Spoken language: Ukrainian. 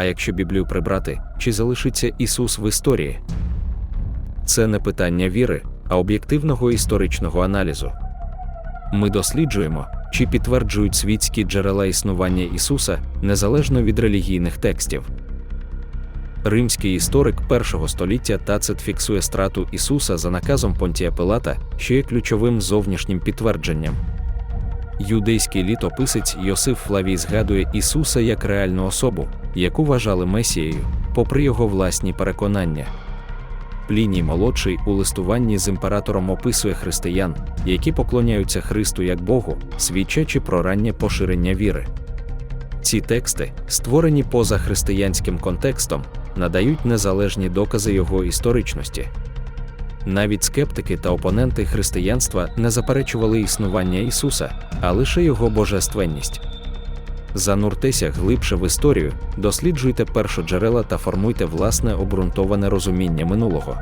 А якщо Біблію прибрати, чи залишиться Ісус в історії? Це не питання віри, а об'єктивного історичного аналізу. Ми досліджуємо, чи підтверджують світські джерела існування Ісуса незалежно від релігійних текстів. Римський історик першого століття Тацит фіксує страту Ісуса за наказом Понтія Пилата, що є ключовим зовнішнім підтвердженням. Юдейський літописець Йосиф Флавій згадує Ісуса як реальну особу, яку вважали Месією, попри його власні переконання. Пліній молодший у листуванні з імператором описує християн, які поклоняються Христу як Богу, свідчачи про раннє поширення віри. Ці тексти, створені поза християнським контекстом, надають незалежні докази його історичності. Навіть скептики та опоненти християнства не заперечували існування Ісуса, а лише його божественність. Зануртеся глибше в історію, досліджуйте першоджерела та формуйте власне обґрунтоване розуміння минулого.